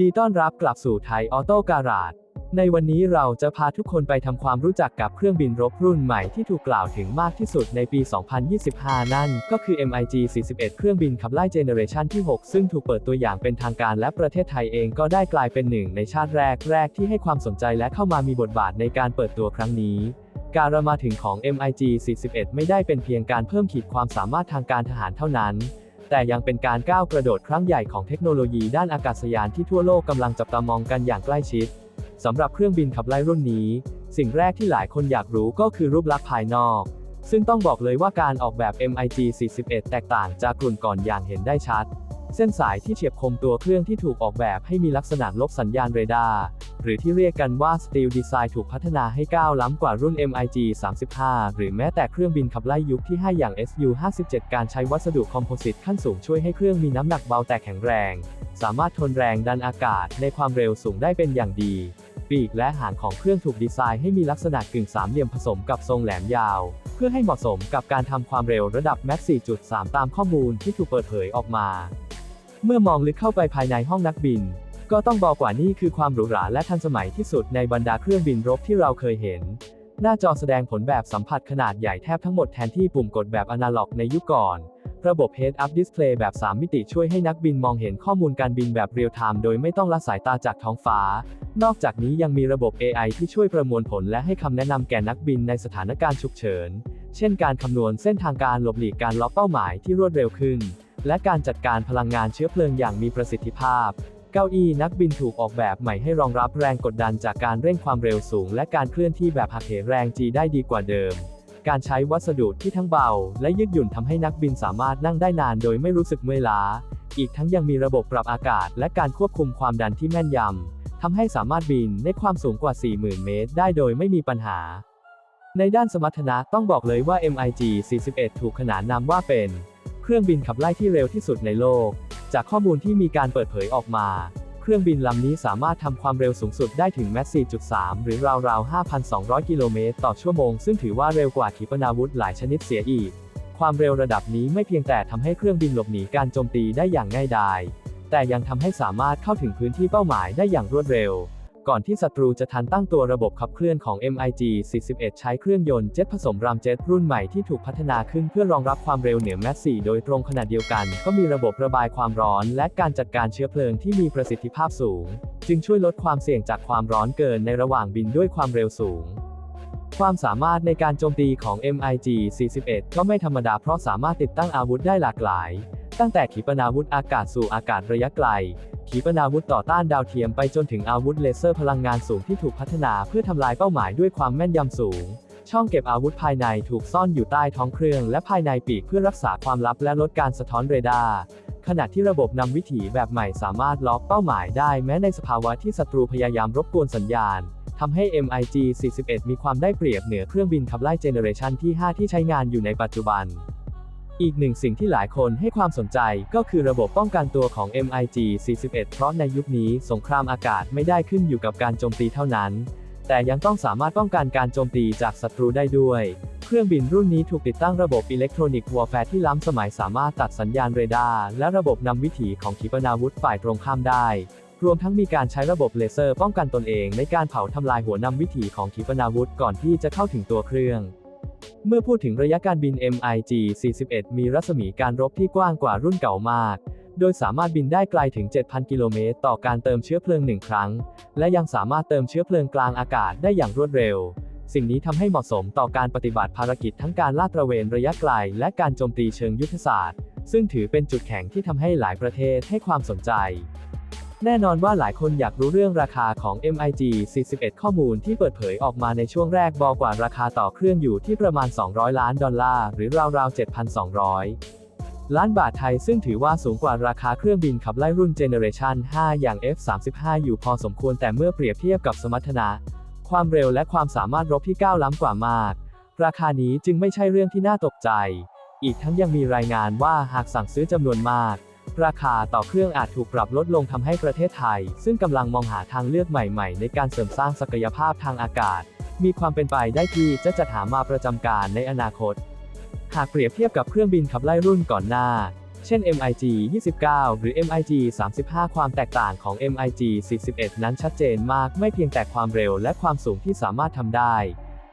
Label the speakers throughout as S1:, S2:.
S1: ดีต้อนรับกลับสู่ไทยออโต้การาดในวันนี้เราจะพาทุกคนไปทำความรู้จักกับเครื่องบินรบรุ่นใหม่ที่ถูกกล่าวถึงมากที่สุดในปี 2025 นั่นก็คือ MiG 41 เครื่องบินขับไล่เจเนเรชันที่ 6 ซึ่งถูกเปิดตัวอย่างเป็นทางการและประเทศไทยเองก็ได้กลายเป็นหนึ่งในชาติแรกแรกที่ให้ความสนใจและเข้ามามีบทบาทในการเปิดตัวครั้งนี้การมาถึงของ MiG 41 ไม่ได้เป็นเพียงการเพิ่มขีดความสามารถทางการทหารเท่านั้น แต่ยังเป็นการก้าวกระโดดครั้งใหญ่ของเทคโนโลยีด้านอากาศยานที่ทั่วโลกกำลังจับตามองกันอย่างใกล้ชิดสำหรับเครื่องบินขับไล่รุ่นนี้ สิ่งแรกที่หลายคนอยากรู้ก็คือรูปลักษณ์ภายนอก ซึ่งต้องบอกเลยว่าการออกแบบ MiG 41 แตกต่างจากกลุ่นก่อนอย่างเห็นได้ชัด เส้นสายที่เฉียบคมตัวเครื่องที่ถูกออกแบบให้มีลักษณะลบสัญญาณเรดาร์ หรือที่เรียกกันว่า Steel Design ถูกพัฒนาให้ก้าวล้ำกว่ารุ่น MiG 35 หรือแม้แต่เครื่องบินขับไล่ยุคที่ 5 อย่าง Su-57 การใช้วัสดุคอมโพสิตขั้นสูงช่วยให้เครื่องมีน้ำหนักเบาแต่แข็งแรง สามารถทนแรงดันอากาศในความเร็วสูงได้เป็นอย่างดี ปีกและหางของเครื่องถูกดีไซน์ให้มีลักษณะกึ่งสามเหลี่ยมผสมกับทรงแหลมยาว เพื่อให้เหมาะสมกับการทำความเร็วระดับ Mach 4.3 ตามข้อมูลที่ถูกเปิดเผยออกมา เมื่อมองลึกเข้าไปภายในห้องนักบิน ก็ต้องบอกว่านี่คือความหรูหราและทันสมัยที่สุดในบรรดาเครื่องบินรบที่เราเคยเห็น หน้าจอแสดงผลแบบสัมผัสขนาดใหญ่แทบทั้งหมดแทนที่ปุ่มกดแบบอนาล็อกในยุคก่อน ระบบ Head-Up Display แบบ 3 มิติช่วยให้นักบินมองเห็นข้อมูลการบินแบบเรียลไทม์โดยไม่ต้องละสายตาจากท้องฟ้า นอกจากนี้ยังมีระบบ AI ที่ช่วยประมวลผลและให้คำแนะนำแก่นักบินในสถานการณ์ฉุกเฉิน เช่นการคำนวณเส้นทางการหลบหลีกการล็อกเป้าหมายที่รวดเร็วขึ้น และการจัดการพลังงานเชื้อเพลิงอย่างมีประสิทธิภาพ เก้าอี้นักบินถูกออกแบบใหม่ให้รองรับแรงกดดันจากการเร่งความเร็วสูง และการเคลื่อนที่แบบหักเหแรง G ได้ดีกว่าเดิม การใช้วัสดุที่ทั้งเบา และยืดหยุ่นทำให้นักบินสามารถนั่งได้นานโดยไม่รู้สึกเมื่อยล้า อีกทั้งยังมีระบบปรับอากาศ และการควบคุมความดันที่แม่นยำทำให้สามารถบินในความสูงกว่า 40,000 เมตร ได้โดยไม่มีปัญหา ในด้านสมรรถนะต้องบอกเลยว่า MiG 41 ถูกขนานนามว่าเป็น เครื่องบินขับไล่ที่เร็วที่สุดในโลก จากข้อมูลที่มีการเปิดเผยออกมา เครื่องบินลำนี้สามารถทำความเร็วสูงสุดได้ถึงแมส4.3 หรือราวๆ 5,200 กิโลเมตรต่อชั่วโมง ซึ่งถือว่าเร็วกว่าขีปนาวุธหลายชนิดเสียอีก ความเร็วระดับนี้ไม่เพียงแต่ทำให้เครื่องบินหลบหนีการโจมตีได้อย่างง่ายดาย แต่ยังทำให้สามารถเข้าถึงพื้นที่เป้าหมายได้อย่างรวดเร็ว ก่อนที่ศัตรูจะทันตั้งตัวระบบขับเคลื่อนของ MiG 41 ใช้เครื่องยนต์เจ็ตผสมรามเจ็ตรุ่นใหม่ที่ถูกพัฒนาขึ้นเพื่อรองรับความเร็วเหนือแมส4โดยตรงขณะเดียวกัน ก็มีระบบระบายความร้อน และการจัดการเชื้อเพลิงที่มีประสิทธิภาพสูง จึงช่วยลดความเสี่ยงจากความร้อนเกินในระหว่างบินด้วยความเร็วสูง ความสามารถในการโจมตีของ MiG 41 ก็ไม่ธรรมดาเพราะสามารถติดตั้งอาวุธได้หลากหลาย ตั้งแต่ขีปนาวุธอากาศสู่อากาศระยะไกล ขีปนาวุธต่อต้านดาวเทียมไปจนถึงอาวุธเลเซอร์พลังงานสูงที่ถูกพัฒนาเพื่อทำลายเป้าหมายด้วยความแม่นยำสูง ช่องเก็บอาวุธภายในถูกซ่อนอยู่ใต้ท้องเครื่องและภายในปีกเพื่อรักษาความลับและลดการสะท้อนเรดาร์ขณะที่ระบบนำวิถีแบบใหม่สามารถล็อกเป้าหมายได้แม้ในสภาวะที่ศัตรูพยายามรบกวนสัญญาณทำให้ MiG 41 มีความได้เปรียบเหนือเครื่องบินขับไล่เจเนเรชันที่ 5 ที่ใช้งานอยู่ในปัจจุบัน อีกหนึ่งสิ่งที่หลายคนให้ความสนใจก็คือระบบป้องกันตัวของ MiG 41 เพราะในยุคนี้สงครามอากาศไม่ได้ขึ้นอยู่กับการโจมตีเท่านั้น แต่ยังต้องสามารถป้องกันการโจมตีจากศัตรูได้ด้วย เครื่องบินรุ่นนี้ถูกติดตั้งระบบอิเล็กทรอนิกส์วอร์แฟร์ที่ล้ำสมัยสามารถตัดสัญญาณเรดาร์และระบบนำวิถีของขีปนาวุธฝ่ายตรงข้ามได้ รวมทั้งมีการใช้ระบบเลเซอร์ป้องกันตนเองในการเผาทำลายหัวนำวิถีของขีปนาวุธก่อนที่จะเข้าถึงตัวเครื่อง เมื่อพูดถึงระยะการบิน MiG 41 มีรัศมีการรบที่กว้างกว่ารุ่นเก่ามาก โดยสามารถบินได้ไกลถึง 7,000 กิโลเมตร ต่อการเติมเชื้อเพลิงหนึ่งครั้ง และยังสามารถเติมเชื้อเพลิงกลางอากาศได้อย่างรวดเร็ว สิ่งนี้ทำให้เหมาะสมต่อการปฏิบัติภารกิจทั้งการลาดตระเวนระยะไกล และการโจมตีเชิงยุทธศาสตร์ ซึ่งถือเป็นจุดแข็งที่ทำให้หลายประเทศให้ความสนใจ แน่นอนว่าหลายคนอยากรู้เรื่องราคาของ MiG 41 ข้อมูลที่เปิดเผยออกมาในช่วงแรกบอกว่าราคาต่อเครื่องอยู่ที่ประมาณ 200 ล้านดอลลาร์ หรือราวๆ 7,200ล้านบาทไทยซึ่งถือว่าสูงกว่าราคาเครื่องบินขับไล่รุ่นเจเนเรชัน5 อย่าง F35 อยู่พอสมควรแต่เมื่อเปรียบเทียบกับสมรรถนะ ความเร็วและความสามารถรบที่ก้าวล้ำกว่ามาก ราคานี้จึงไม่ใช่เรื่องที่น่าตกใจ อีกทั้งยังมีรายงานว่าหากสั่งซื้อจำนวนมาก ราคาต่อเครื่องอาจถูกปรับลดลงทำให้ประเทศไทย ซึ่งกำลังมองหาทางเลือกใหม่ๆ ในการเสริมสร้างศักยภาพทางอากาศ มีความเป็นไปได้ที่จะจัดหามาประจำการในอนาคต หากเปรียบเทียบกับเครื่องบินขับไล่รุ่นก่อนหน้า เช่น MiG 29 หรือ MiG 35 ความแตกต่างของ MiG 41 นั้นชัดเจนมาก ไม่เพียงแต่ความเร็วและความสูงที่สามารถทำได้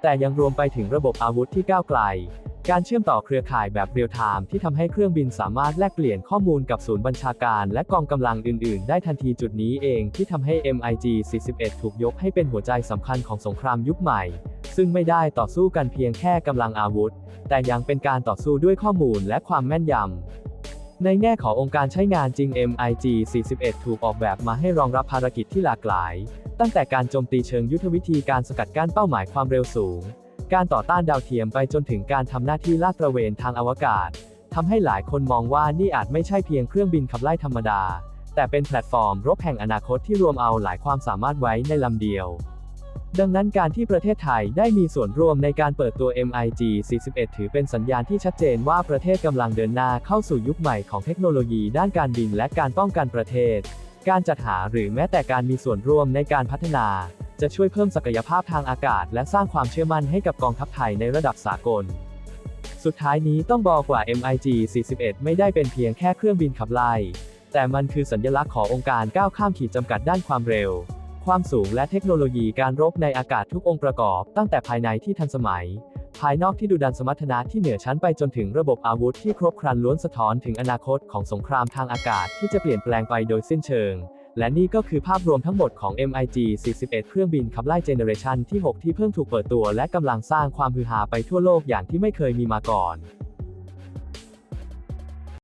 S1: แต่ยังรวมไปถึงระบบอาวุธที่ก้าวไกล การเชื่อมต่อเครือข่ายแบบเรียลไทม์ที่ทำให้เครื่องบินสามารถแลกเปลี่ยนข้อมูลกับศูนย์บัญชาการและกองกำลังอื่น ๆ ได้ทันทีจุดนี้เองที่ทำให้ MiG 41 ถูกยกให้เป็นหัวใจสำคัญของสงครามยุคใหม่ ซึ่งไม่ได้ต่อสู้กันเพียงแค่กำลังอาวุธ แต่ยังเป็นการต่อสู้ด้วยข้อมูลและความแม่นยำในแง่ขององค์การใช้งานจริง MiG 41 ถูกออกแบบมาให้รองรับภารกิจที่หลากหลาย ตั้งแต่การโจมตีเชิงยุทธวิธีการสกัดกั้นเป้าหมายความเร็วสูง การต่อต้านดาวเทียมไปจนถึงการทำหน้าที่ลาดตระเวนทางอวกาศทำให้หลายคนมองว่านี่อาจไม่ใช่เพียงเครื่องบินขับไล่ธรรมดา แต่เป็นแพลตฟอร์มรบแห่งอนาคตที่รวมเอาหลายความสามารถไว้ในลำเดียว ดังนั้นการที่ประเทศไทยได้มีส่วนร่วมในการเปิดตัว MiG 41 ถือเป็นสัญญาณที่ชัดเจนว่าประเทศกำลังเดินหน้าเข้าสู่ยุคใหม่ของเทคโนโลยีด้านการบินและการป้องกันประเทศ การจัดหาหรือแม้แต่การมีส่วนร่วมในการพัฒนา จะช่วยเพิ่มศักยภาพทางอากาศ และสร้างความเชื่อมั่นให้กับกองทัพไทยในระดับสากล สุดท้ายนี้ต้องบอกว่า MiG 41 ไม่ได้เป็นเพียงแค่เครื่องบินขับไล่ แต่มันคือสัญลักษณ์ขององค์การก้าวข้ามขีดจำกัดด้านความเร็ว ความสูงและเทคโนโลยีการรบในอากาศทุกองค์ประกอบ ตั้งแต่ภายในที่ทันสมัย ภายนอกที่ดูดันสมรรถนะที่เหนือชั้นไปจนถึงระบบอาวุธที่ครบครันล้วนสะท้อนถึงอนาคตของสงครามทางอากาศที่จะเปลี่ยนแปลงไปโดยสิ้นเชิง และนี่ก็คือภาพรวมทั้งหมดของ MiG 41 เครื่องบินขับไล่เจเนเรชันที่ 6 ที่เพิ่งถูกเปิดตัวและกำลังสร้างความฮือฮาไปทั่วโลกอย่างที่ไม่เคยมีมาก่อน